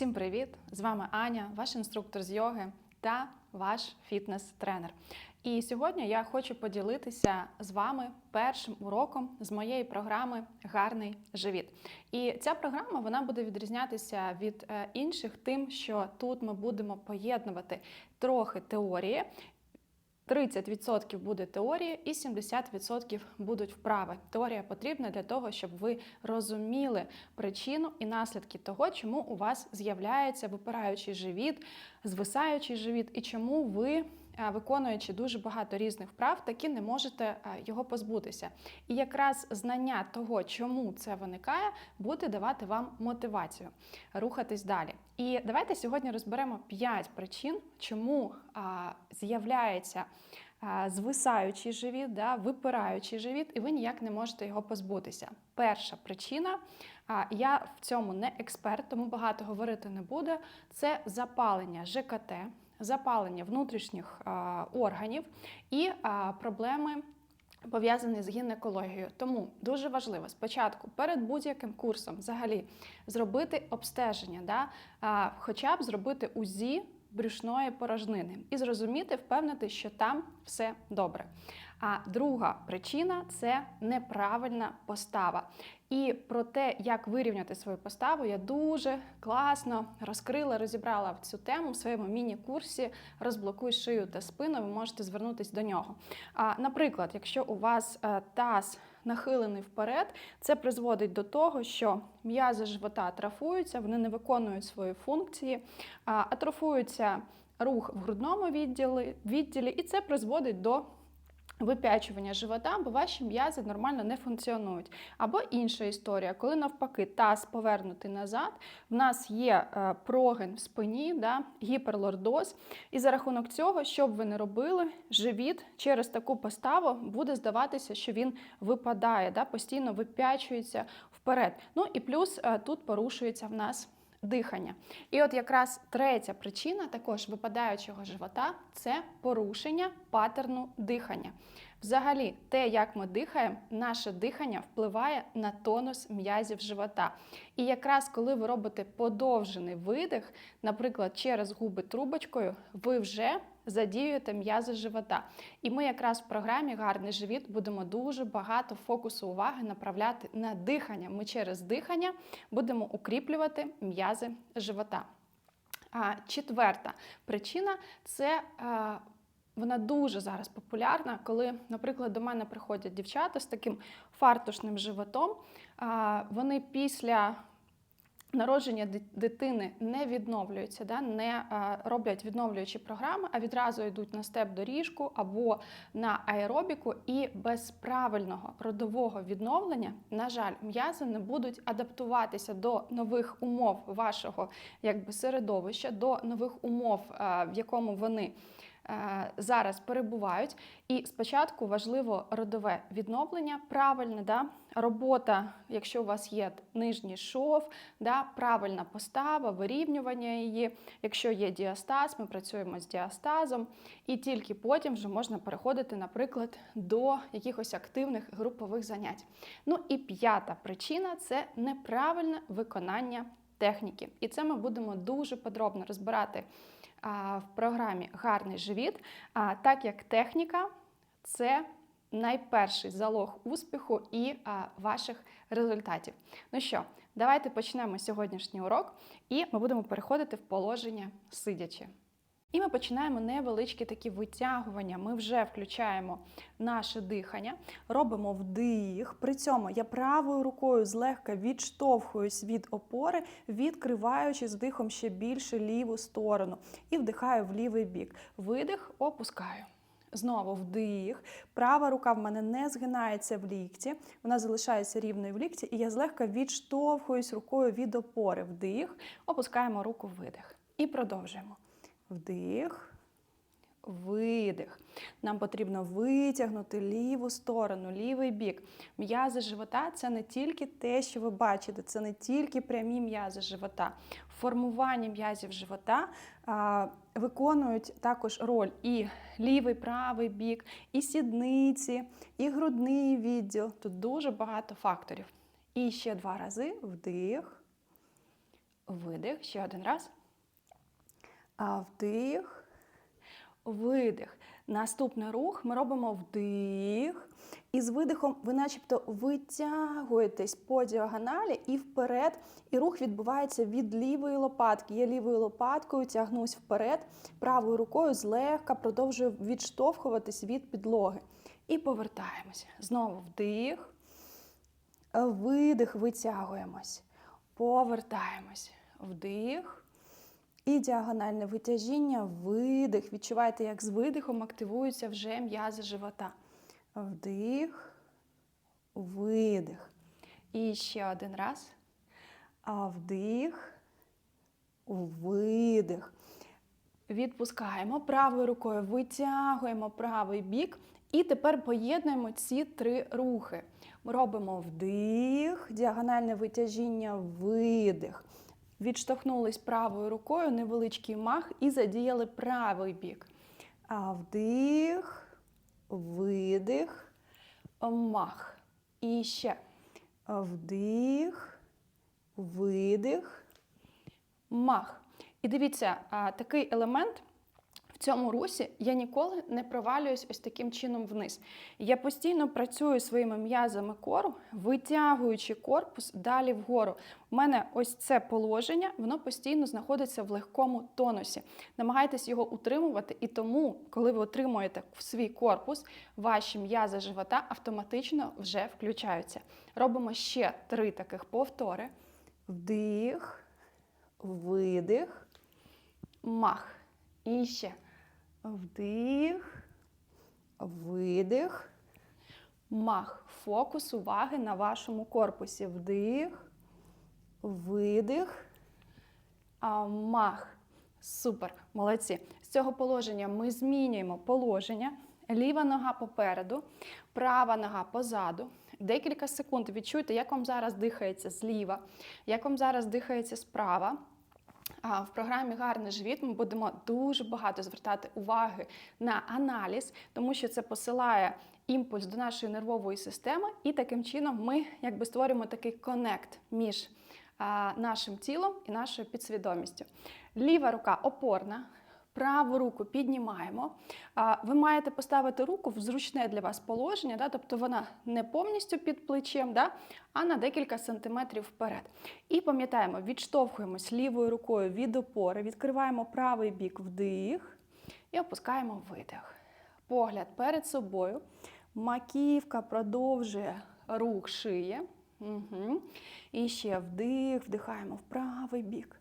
Всім привіт! З вами Аня, ваш інструктор з йоги та ваш фітнес-тренер. І сьогодні я хочу поділитися з вами першим уроком з моєї програми Гарний живіт. І ця програма вона буде відрізнятися від е, інших, тим, що тут ми будемо поєднувати трохи теорії. 30% буде теорії і 70% будуть вправи. Теорія потрібна для того, щоб ви розуміли причину і наслідки того, чому у вас з'являється випираючий живіт, звисаючий живіт, і чому ви. Е, Виконуючи дуже багато різних вправ, таки не можете е, його позбутися. І якраз знання того, чому це виникає, буде давати вам мотивацію рухатись далі. І давайте сьогодні розберемо 5 причин, чому з'являється звисаючий живіт, да, випираючий живіт, і ви ніяк не можете його позбутися. Перша причина, я в цьому не експерт, тому багато говорити не буду, це запалення ЖКТ, запалення внутрішніх органів і проблеми пов'язаний з гінекологією. Тому дуже важливо спочатку перед будь-яким курсом взагалі зробити обстеження, да? а, хоча б зробити УЗІ брюшної порожнини і зрозуміти, впевнити, що там все добре. А друга причина це неправильна постава. І про те, як вирівняти свою поставу, я дуже класно розкрила, розібрала цю тему в своєму міні-курсі Розблокуй шию та спину. Ви можете звернутися до нього. А, Наприклад, якщо у вас е, таз нахилений вперед, це призводить до того, що м'язи живота атрофуються, вони не виконують свої функції, атрофується рух в грудному відділі, відділі, і це призводить до вип'ячування живота, бо ваші м'язи нормально не функціонують. Або інша історія, коли навпаки таз повернутий назад, в нас є е, прогин в спині, да, гіперлордоз, і за рахунок цього, що б ви не робили, живіт через таку поставу буде здаватися, що він випадає, да, постійно вип'ячується вперед. Ну і плюс е, тут порушується в нас дихання. І от якраз третя причина також випадаючого живота це порушення паттерну дихання. Взагалі, те, як ми дихаємо, наше дихання впливає на тонус м'язів живота. І якраз коли ви робите подовжений видих, наприклад, через губи трубочкою, ви вже задіюєте м'язи живота. І ми якраз в програмі Гарний живіт будемо дуже багато фокусу уваги направляти на дихання. Ми через дихання будемо укріплювати м'язи живота. А четверта причина це. Вона дуже зараз популярна, коли, наприклад, до мене приходять дівчата з таким фартушним животом. Вони після народження дитини не відновлюються, да, не роблять відновлюючі програми, а відразу йдуть на степ-доріжку або на аеробіку. І без правильного родового відновлення, на жаль, м'язи не будуть адаптуватися до нових умов вашого якби, середовища, до нових умов, в якому вони зараз перебувають. І спочатку важливо родове відновлення, правильне, да? робота, якщо у вас є нижній шов, да? правильна постава, вирівнювання її. Якщо є діастаз, ми працюємо з діастазом, і тільки потім вже можна переходити, наприклад, до якихось активних групових занять. Ну і п'ята причина це неправильне виконання техніки. І це ми будемо дуже подробно розбирати в програмі Гарний живіт, так як техніка це найперший залог успіху і ваших результатів. Ну що, давайте почнемо сьогоднішній урок, і ми будемо переходити в положення сидячи. І ми починаємо невеличкі такі витягування. Ми вже включаємо наше дихання, робимо вдих. При цьому я правою рукою злегка відштовхуюсь від опори, відкриваючи з дихом ще більше ліву сторону і вдихаю в лівий бік. Видих, опускаю. Знову вдих. Права рука в мене не згинається в лікті, вона залишається рівною в лікті, і я злегка відштовхуюсь рукою від опори. Вдих, опускаємо руку видих. І продовжуємо. Вдих, видих. Нам потрібно витягнути ліву сторону, лівий бік. М'язи живота це не тільки те, що ви бачите, це не тільки прямі м'язи живота. Формування м'язів живота а, виконують також роль і лівий, правий бік, і сідниці, і грудний відділ. Тут дуже багато факторів. І ще два рази вдих, видих. Ще один раз. А вдих, видих. Наступний рух ми робимо вдих. І з видихом ви начебто витягуєтесь по діагоналі і вперед. І рух відбувається від лівої лопатки. Я лівою лопаткою тягнусь вперед, правою рукою злегка продовжую відштовхуватись від підлоги. І повертаємось. Знову вдих. Видих, витягуємось. Повертаємось. Вдих. І діагональне витяжіння, видих. Відчуваєте, як з видихом активуються вже м'язи живота. Вдих, видих. І ще один раз. А вдих, видих. Відпускаємо правою рукою, витягуємо правий бік. І тепер поєднуємо ці три рухи. Ми робимо вдих, діагональне витяжіння, видих. Відштовхнулись правою рукою, невеличкий мах і задіяли правий бік. А вдих, видих, мах. І ще вдих, видих, мах. І дивіться, такий елемент. Цьому русі я ніколи не провалююсь ось таким чином вниз. Я постійно працюю своїми м'язами кору, витягуючи корпус далі вгору. У мене ось це положення, воно постійно знаходиться в легкому тонусі. Намагайтесь його утримувати, і тому, коли ви отримуєте свій корпус, ваші м'язи живота автоматично вже включаються. Робимо ще три таких повтори: вдих, видих, мах. І ще. Вдих, видих, мах. Фокус уваги на вашому корпусі. Вдих, видих, мах. Супер, молодці. З цього положення ми змінюємо положення. Ліва нога попереду, права нога позаду. Декілька секунд відчуйте, як вам зараз дихається зліва, як вам зараз дихається справа. В програмі Гарний живіт ми будемо дуже багато звертати уваги на аналіз, тому що це посилає імпульс до нашої нервової системи, і таким чином ми якби створюємо такий конект між нашим тілом і нашою підсвідомістю. Ліва рука опорна. Праву руку піднімаємо. Ви маєте поставити руку в зручне для вас положення, да? тобто вона не повністю під плечем, да? а на декілька сантиметрів вперед. І пам'ятаємо, відштовхуємось лівою рукою від опори, відкриваємо правий бік вдих і опускаємо видих. Погляд перед собою. Маківка продовжує рух шиї. Угу. І ще вдих, вдихаємо в правий бік.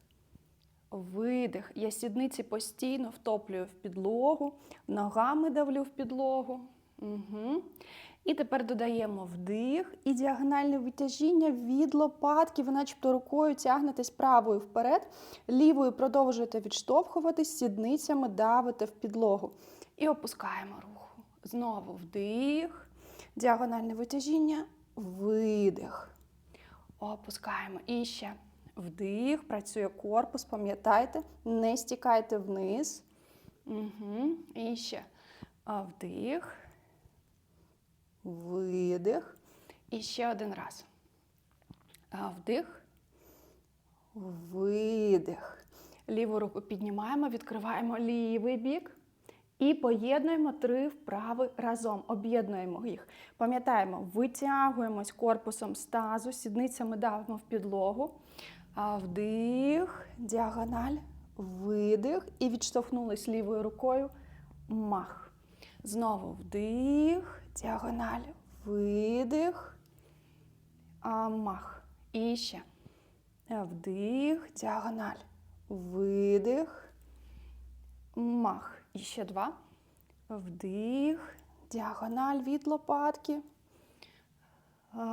Видих. Я сідниці постійно втоплюю в підлогу, ногами давлю в підлогу. Угу. І тепер додаємо вдих і діагональне витяжіння від лопатки. Ви начебто рукою тягнетесь правою вперед, лівою продовжуєте відштовхуватись, сідницями давите в підлогу. І опускаємо руху. Знову вдих, діагональне витяжіння, видих. Опускаємо. І ще. Вдих, працює корпус, пам'ятайте, не стікайте вниз. Угу. І ще вдих, видих. І ще один раз. Вдих, видих. Ліву руку піднімаємо, відкриваємо лівий бік. І поєднуємо три вправи разом. Об'єднуємо їх. Пам'ятаємо, витягуємось корпусом з тазу, сідницями давимо в підлогу. Вдих, діагональ, видих. І відштовхнулись лівою рукою. Мах. Знову вдих, діагональ, видих. Мах. І ще. Вдих, діагональ, видих. Мах. І ще два. Вдих, діагональ від лопатки.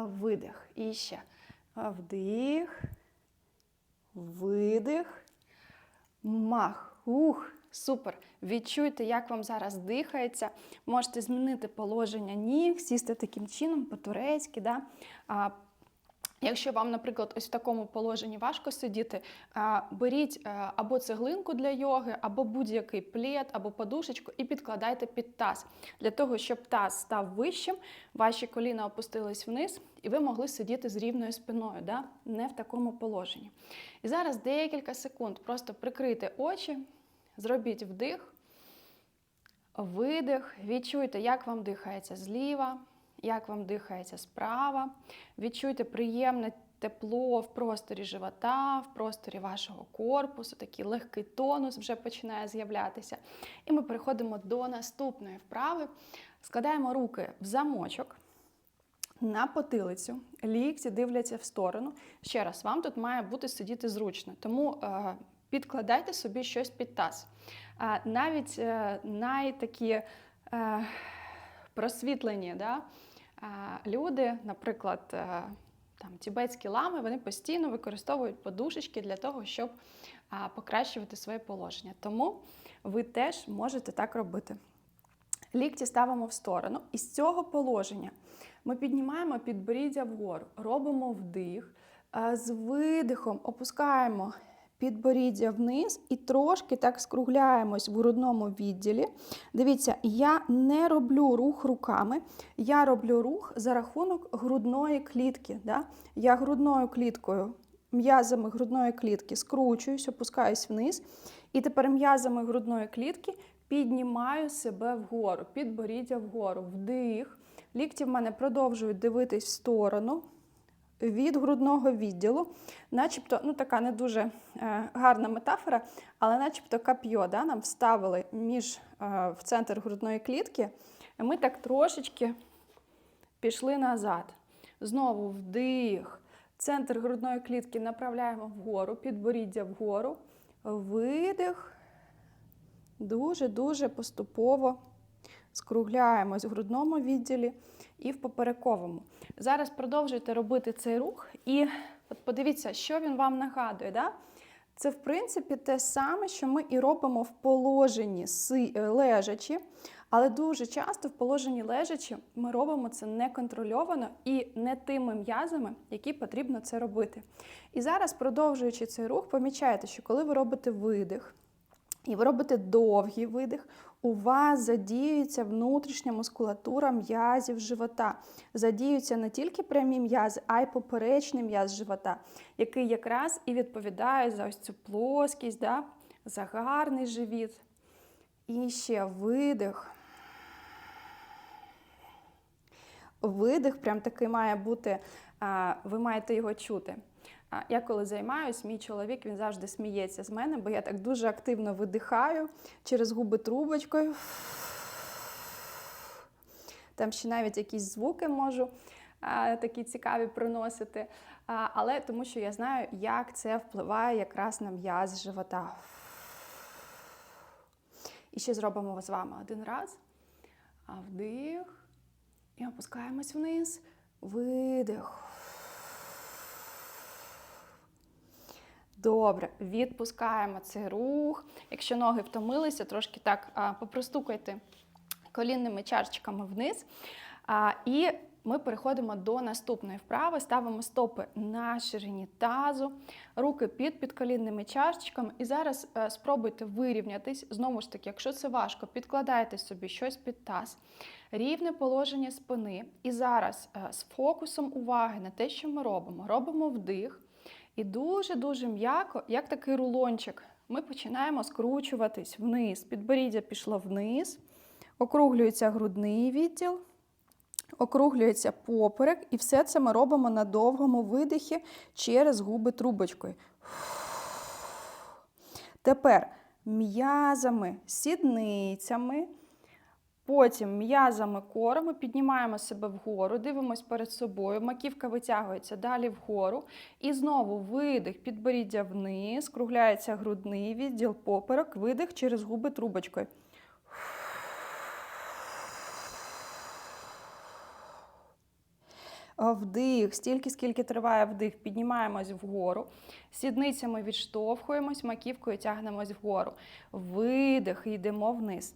Видих. І ще. Вдих. Видих. Мах. Ух, супер. Відчуйте, як вам зараз дихається. Можете змінити положення ніг, сісти таким чином, по-турецьки. Да? Якщо вам, наприклад, ось в такому положенні важко сидіти, беріть або цеглинку для йоги, або будь-який плед, або подушечку і підкладайте під таз. Для того, щоб таз став вищим, ваші коліна опустились вниз, і ви могли сидіти з рівною спиною, да? не в такому положенні. І зараз декілька секунд просто прикрийте очі, зробіть вдих, видих, відчуйте, як вам дихається зліва як вам дихається справа. Відчуйте приємне тепло в просторі живота, в просторі вашого корпусу, такий легкий тонус вже починає з'являтися. І ми переходимо до наступної вправи. Складаємо руки в замочок. На потилицю, лікті дивляться в сторону. Ще раз, вам тут має бути сидіти зручно, тому е, підкладайте собі щось під таз. Е, навіть е, найтакі е, просвітлені да, люди, наприклад, е, там тібетські лами, вони постійно використовують подушечки для того, щоб покращувати своє положення. Тому ви теж можете так робити. Лікті ставимо в сторону, і з цього положення ми піднімаємо підборіддя вгору, робимо вдих, з видихом опускаємо підборіддя вниз і трошки так скругляємось в грудному відділі. Дивіться, я не роблю рух руками, я роблю рух за рахунок грудної клітки. Да? Я грудною кліткою, м'язами грудної клітки скручуюсь, опускаюсь вниз. І тепер м'язами грудної клітки піднімаю себе вгору, підборіддя вгору, вдих. Лікті в мене продовжують дивитись в сторону від грудного відділу, начебто, ну така не дуже е, гарна метафора, але начебто кап'йо да, нам вставили між е, в центр грудної клітки, і ми так трошечки пішли назад. Знову вдих. Центр грудної клітки направляємо вгору, підборіддя вгору, видих. Дуже-дуже поступово скругляємось в грудному відділі і в поперековому. Зараз продовжуйте робити цей рух, і от подивіться, що він вам нагадує. Да? Це, в принципі, те саме, що ми і робимо в положенні е, лежачі, але дуже часто в положенні лежачі ми робимо це неконтрольовано і не тими м'язами, які потрібно це робити. І зараз, продовжуючи цей рух, помічаєте, що коли ви робите видих, і ви робите довгий видих, у вас задіюється внутрішня мускулатура м'язів живота. Задіються не тільки прямі м'язи, а й поперечний м'яз живота, який якраз і відповідає за ось цю плоскість, да? за гарний живіт. І ще видих. Видих, прям такий має бути, ви маєте його чути. Я коли займаюсь, мій чоловік він завжди сміється з мене, бо я так дуже активно видихаю через губи трубочкою. Там ще навіть якісь звуки можу а, такі цікаві приносити. А, але тому що я знаю, як це впливає якраз на м'яз живота. І ще зробимо з вами один раз. Вдих. І опускаємось вниз. Видих. Добре, відпускаємо цей рух. Якщо ноги втомилися, трошки так а, попростукайте колінними чарчиками вниз. А, І ми переходимо до наступної вправи. Ставимо стопи на ширині тазу, руки під підколінними чарчиками. І зараз а, е, спробуйте вирівнятись. Знову ж таки, якщо це важко, підкладайте собі щось під таз. Рівне положення спини. І зараз а, е, з фокусом уваги на те, що ми робимо. Робимо вдих. І дуже-дуже м'яко, як такий рулончик, ми починаємо скручуватись вниз. Підборіддя пішло вниз, округлюється грудний відділ, округлюється поперек, і все це ми робимо на довгому видихі через губи трубочкою. Тепер м'язами, сідницями. Потім м'язами корами піднімаємо себе вгору, дивимось перед собою, маківка витягується далі вгору. І знову видих, підборіддя вниз, скругляється грудний відділ, поперек, видих через губи трубочкою. Вдих, стільки, скільки триває вдих, піднімаємось вгору, сідницями відштовхуємось, маківкою тягнемось вгору. Видих, йдемо вниз.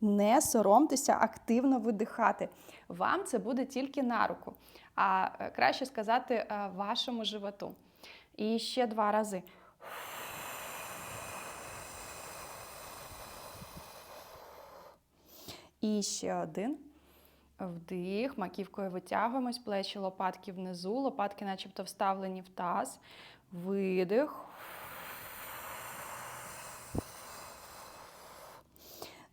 Не соромтеся активно видихати. Вам це буде тільки на руку, а е, краще сказати е, вашому животу. І ще два рази. І ще один. Вдих, маківкою витягуємось, плечі лопатки внизу, лопатки начебто вставлені в таз. Видих.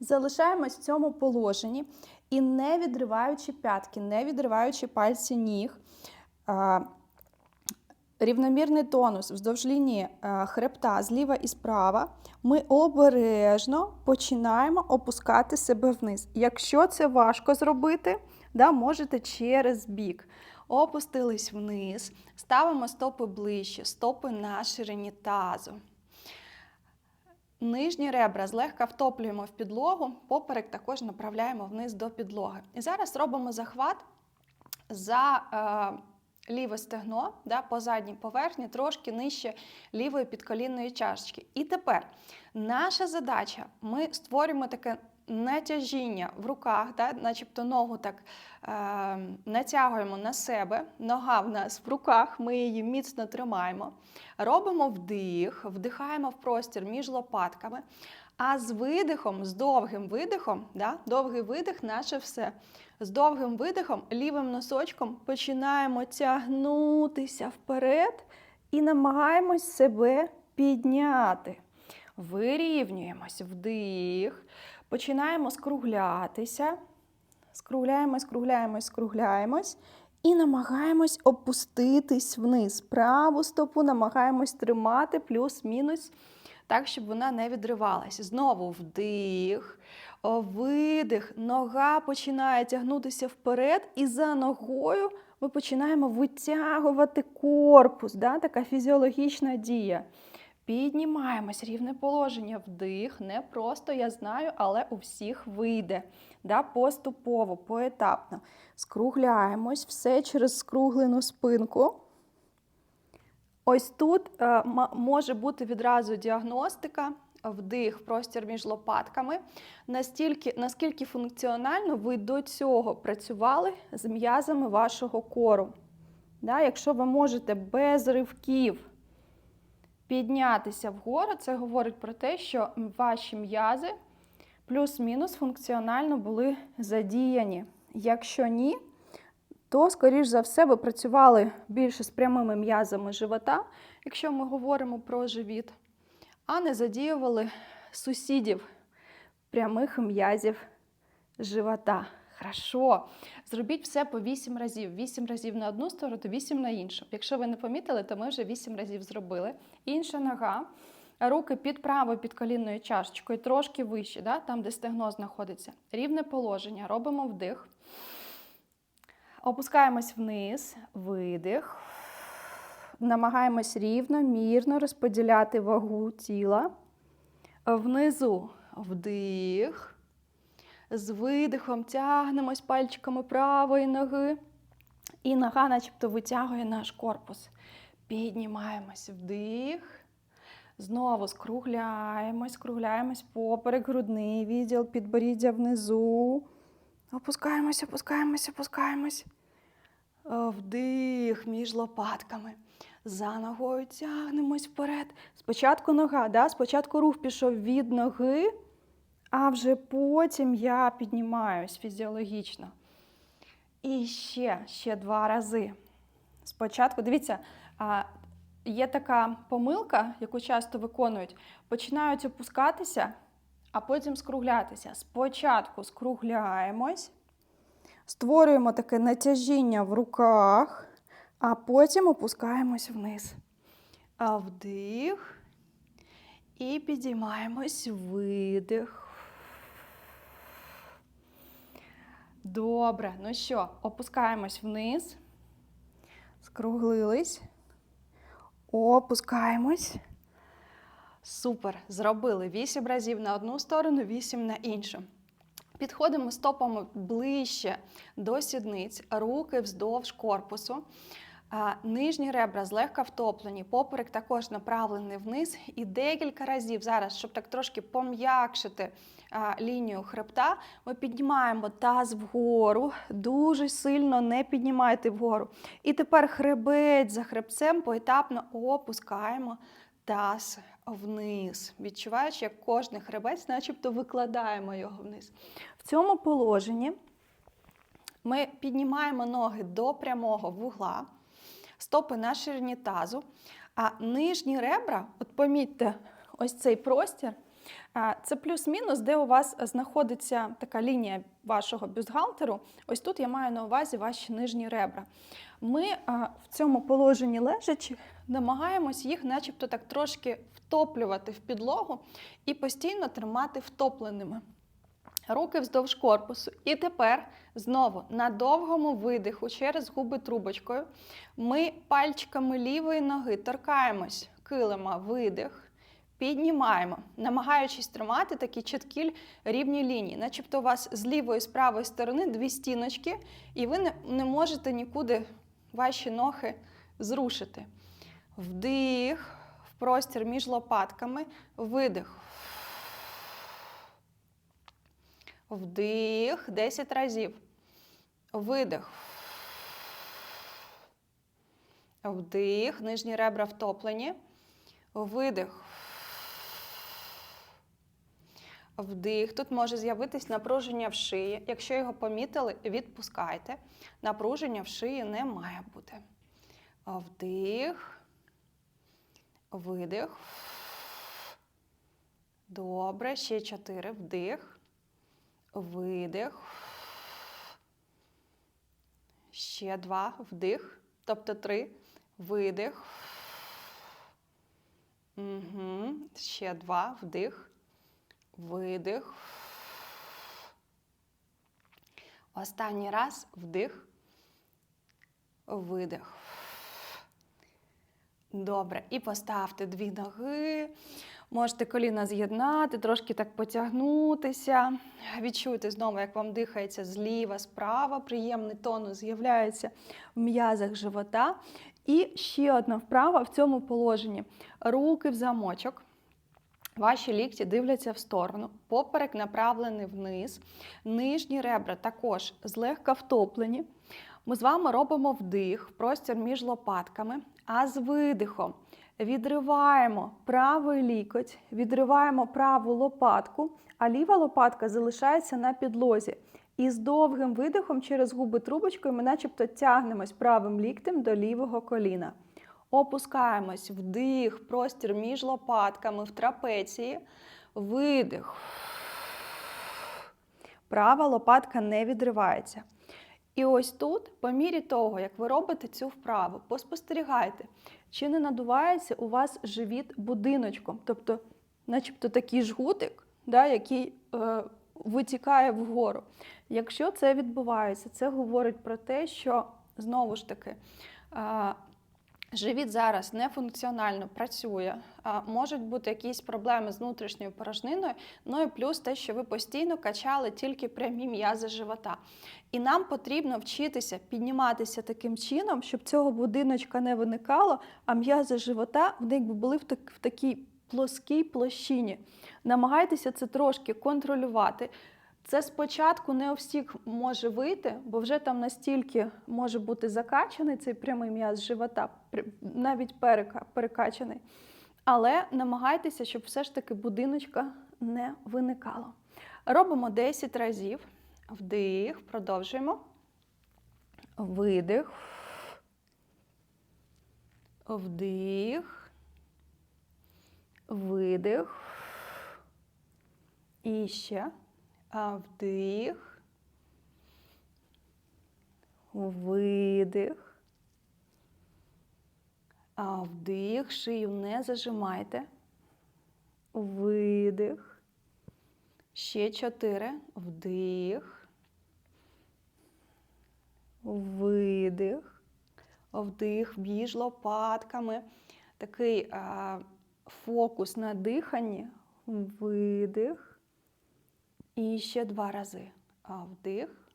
Залишаємось в цьому положенні і не відриваючи п'ятки, не відриваючи пальці ніг. Рівномірний тонус вздовж лінії хребта зліва і справа. Ми обережно починаємо опускати себе вниз. Якщо це важко зробити, да, можете через бік. Опустились вниз, ставимо стопи ближче, стопи на ширині тазу. Нижні ребра злегка втоплюємо в підлогу, поперек також направляємо вниз до підлоги. І зараз робимо захват за е, ліве стегно да, по задній поверхні, трошки нижче лівої підколінної чашечки. І тепер наша задача: ми створюємо таке натяжіння в руках, да, начебто ногу так е, натягуємо на себе, нога в нас в руках, ми її міцно тримаємо. Робимо вдих, вдихаємо в простір між лопатками. А з видихом, з довгим видихом, да, довгий видих, наше все. З довгим видихом, лівим носочком починаємо тягнутися вперед і намагаємось себе підняти. Вирівнюємось вдих, починаємо скруглятися. Скругляємось, скругляємось, скругляємось. І намагаємось опуститись вниз. Праву стопу намагаємось тримати плюс-мінус, так, щоб вона не відривалась. Знову вдих, видих, нога починає тягнутися вперед, і за ногою ми починаємо витягувати корпус. Да? Така фізіологічна дія. Піднімаємось, рівне положення, вдих. Не просто я знаю, але у всіх вийде. Да? Поступово, поетапно. Скругляємось, все через скруглену спинку. Ось тут е, може бути відразу діагностика, вдих, простір між лопатками. Настільки, наскільки функціонально ви до цього працювали з м'язами вашого кору. Да? Якщо ви можете без ривків піднятися вгору, це говорить про те, що ваші м'язи плюс-мінус функціонально були задіяні. Якщо ні, то, скоріш за все, ви працювали більше з прямими м'язами живота, якщо ми говоримо про живіт, а не задіювали сусідів прямих м'язів живота. Хорошо. Зробіть все по 8 разів. 8 разів на одну сторону, 8 на іншу. Якщо ви не помітили, то ми вже 8 разів зробили. Інша нога. Руки під правою підколінною чашечкою, трошки вище, да? там, де стегно знаходиться. Рівне положення. Робимо вдих. Опускаємось вниз, видих. Намагаємось рівно, мірно розподіляти вагу тіла. Внизу вдих. З видихом тягнемось пальчиками правої ноги. І нога начебто витягує наш корпус. Піднімаємось вдих. Знову скругляємось, скругляємось поперек, грудний відділ, підборіддя внизу. Опускаємось, опускаємось, опускаємось. Вдих між лопатками. За ногою тягнемось вперед. Спочатку нога, да? спочатку рух пішов від ноги а вже потім я піднімаюсь фізіологічно. І ще, ще два рази. Спочатку, дивіться, є така помилка, яку часто виконують. Починають опускатися, а потім скруглятися. Спочатку скругляємось, створюємо таке натяжіння в руках, а потім опускаємось вниз. А вдих. І підіймаємось, видих. Добре, ну що, опускаємось вниз, скруглились, опускаємось. Супер. Зробили 8 разів на одну сторону, 8 на іншу. Підходимо стопами ближче до сідниць, руки вздовж корпусу. Нижні ребра злегка втоплені, поперек також направлений вниз. І декілька разів зараз, щоб так трошки пом'якшити лінію хребта, ми піднімаємо таз вгору, дуже сильно не піднімайте вгору. І тепер хребець за хребцем поетапно опускаємо таз вниз, відчуваючи, як кожний хребець, начебто викладаємо його вниз. В цьому положенні ми піднімаємо ноги до прямого вугла, стопи на ширині тазу, а нижні ребра, от помітьте, ось цей простір. Це плюс-мінус, де у вас знаходиться така лінія вашого бюстгальтеру. Ось тут я маю на увазі ваші нижні ребра. Ми в цьому положенні лежачи намагаємось їх, начебто, так трошки втоплювати в підлогу і постійно тримати втопленими. Руки вздовж корпусу. І тепер знову на довгому видиху через губи трубочкою ми пальчиками лівої ноги торкаємось килима, видих, піднімаємо, намагаючись тримати такі чіткі рівні лінії. Начебто у вас з лівої і з правої сторони дві стіночки, і ви не, не можете нікуди ваші ноги зрушити. Вдих в простір між лопатками, видих. Вдих 10 разів. Видих. Вдих. Нижні ребра втоплені. Видих. Вдих. Тут може з'явитись напруження в шиї. Якщо його помітили, відпускайте. Напруження в шиї не має бути. Вдих. Видих. Добре. Ще чотири. Вдих. Видих. Ще два. Вдих. Тобто три. Видих. Угу. Ще два. Вдих. Видих. Останній раз вдих. Видих. Добре. І поставте дві ноги. Можете коліна з'єднати, трошки так потягнутися. Відчуйте знову, як вам дихається зліва, справа. Приємний тонус з'являється в м'язах живота. І ще одна вправа в цьому положенні. Руки в замочок. Ваші лікті дивляться в сторону, поперек направлений вниз, нижні ребра також злегка втоплені. Ми з вами робимо вдих, простір між лопатками, а з видихом відриваємо правий лікоть, відриваємо праву лопатку, а ліва лопатка залишається на підлозі. І з довгим видихом через губи трубочкою ми начебто тягнемось правим ліктем до лівого коліна. Опускаємось, вдих, простір між лопатками в трапеції, видих. Права лопатка не відривається. І ось тут, по мірі того, як ви робите цю вправу, поспостерігайте, чи не надувається у вас живіт будиночком, тобто, начебто такий жгутик, да, який е, витікає вгору. Якщо це відбувається, це говорить про те, що знову ж таки. Е, Живіт зараз нефункціонально працює, можуть бути якісь проблеми з внутрішньою порожниною, ну і плюс те, що ви постійно качали тільки прямі м'язи живота. І нам потрібно вчитися підніматися таким чином, щоб цього будиночка не виникало, а м'язи живота вони якби були в, так, в такій плоскій площині. Намагайтеся це трошки контролювати. Це спочатку не у всіх може вийти, бо вже там настільки може бути закачаний цей прямий м'яз живота, навіть перекачаний. Але намагайтеся, щоб все ж таки будиночка не виникало. Робимо 10 разів. Вдих, продовжуємо. Видих. Вдих. Видих. І ще. Вдих. Видих. Вдих. Шию не зажимайте. Видих. Ще чотири. Вдих. Видих. Вдих. Біж лопатками. Такий а, фокус на диханні. Видих. І ще два рази. Вдих,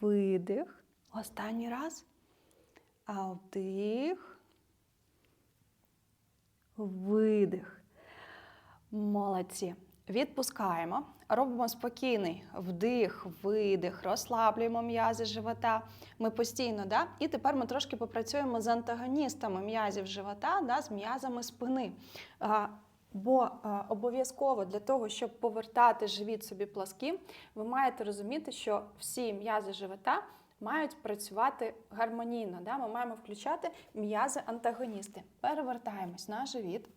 видих, Останній раз. А вдих. Видих. Молодці. Відпускаємо. Робимо спокійний вдих, видих, розслаблюємо м'язи живота. Ми постійно, да? І тепер ми трошки попрацюємо з антагоністами м'язів живота, да? з м'язами спини. Бо а, обов'язково для того, щоб повертати живіт собі пласким, ви маєте розуміти, що всі м'язи живота мають працювати гармонійно. Да? Ми маємо включати м'язи-антагоністи. Перевертаємось на живіт.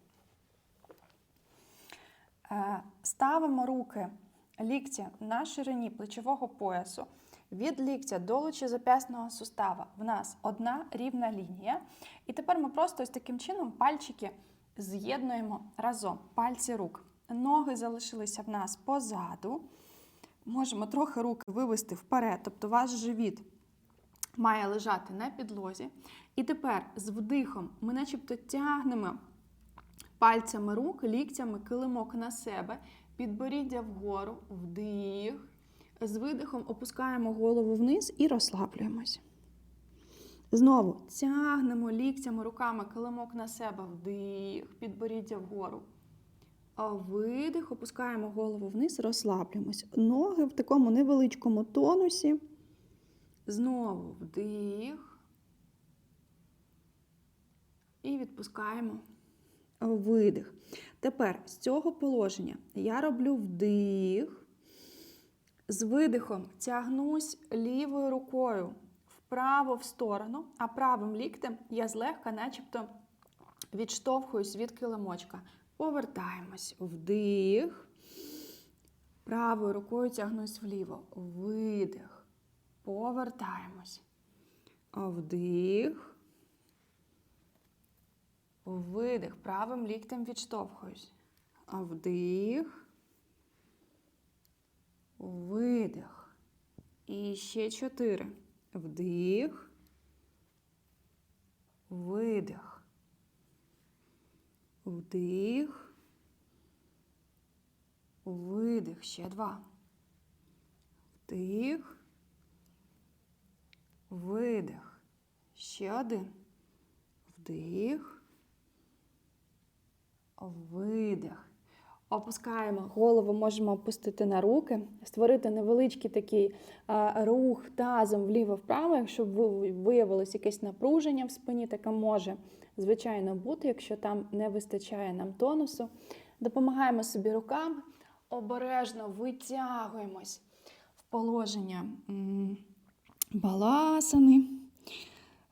Е, Ставимо руки лікті на ширині плечового поясу. Від ліктя до лучезап'ясного сустава в нас одна рівна лінія. І тепер ми просто ось таким чином пальчики з'єднуємо разом. Пальці рук. Ноги залишилися в нас позаду. Можемо трохи руки вивести вперед, тобто ваш живіт має лежати на підлозі. І тепер з вдихом ми начебто тягнемо пальцями рук, ліктями килимок на себе, підборіддя вгору, вдих. З видихом опускаємо голову вниз і розслаблюємось. Знову тягнемо ліктями, руками килимок на себе, вдих, підборіддя вгору. А видих, опускаємо голову вниз, розслаблюємось. Ноги в такому невеличкому тонусі. Знову вдих. І відпускаємо видих. Тепер з цього положення я роблю вдих. З видихом тягнусь лівою рукою вправо в сторону, а правим ліктем я злегка, начебто, відштовхуюсь від килимочка. Повертаємось. Вдих. Правою рукою тягнусь вліво. Видих. Повертаємось. Вдих. Видих. Правим ліктем відштовхуюсь. Вдих. Видих. І ще чотири. Вдих. Видих. Вдих. Видих. Ще два. Вдих. Видих. Ще один. Вдих. Видих. Опускаємо голову, можемо опустити на руки, створити невеличкий такий рух тазом вліво-вправо, якщо ви- виявилось якесь напруження в спині, таке може, звичайно, бути, якщо там не вистачає нам тонусу. Допомагаємо собі руками, обережно витягуємось в положення баласани.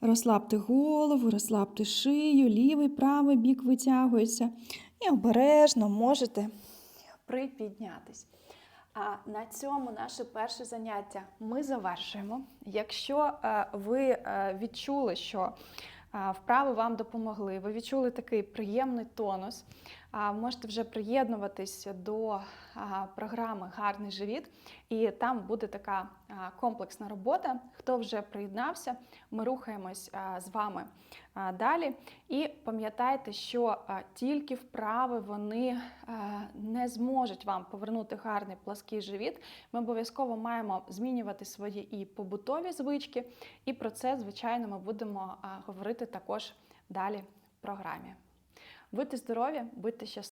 Розслабте голову, розслабте шию, лівий, правий бік витягується. І обережно можете припіднятись. А на цьому наше перше заняття ми завершуємо. Якщо е, ви е, відчули, що е, вправи вам допомогли, ви відчули такий приємний тонус, можете вже приєднуватись до програми Гарний живіт, і там буде така комплексна робота. Хто вже приєднався, ми рухаємось з вами далі. І пам'ятайте, що тільки вправи вони не зможуть вам повернути гарний плаский живіт. Ми обов'язково маємо змінювати свої і побутові звички, і про це, звичайно, ми будемо говорити також далі в програмі. Будьте здорові, будьте щасливі.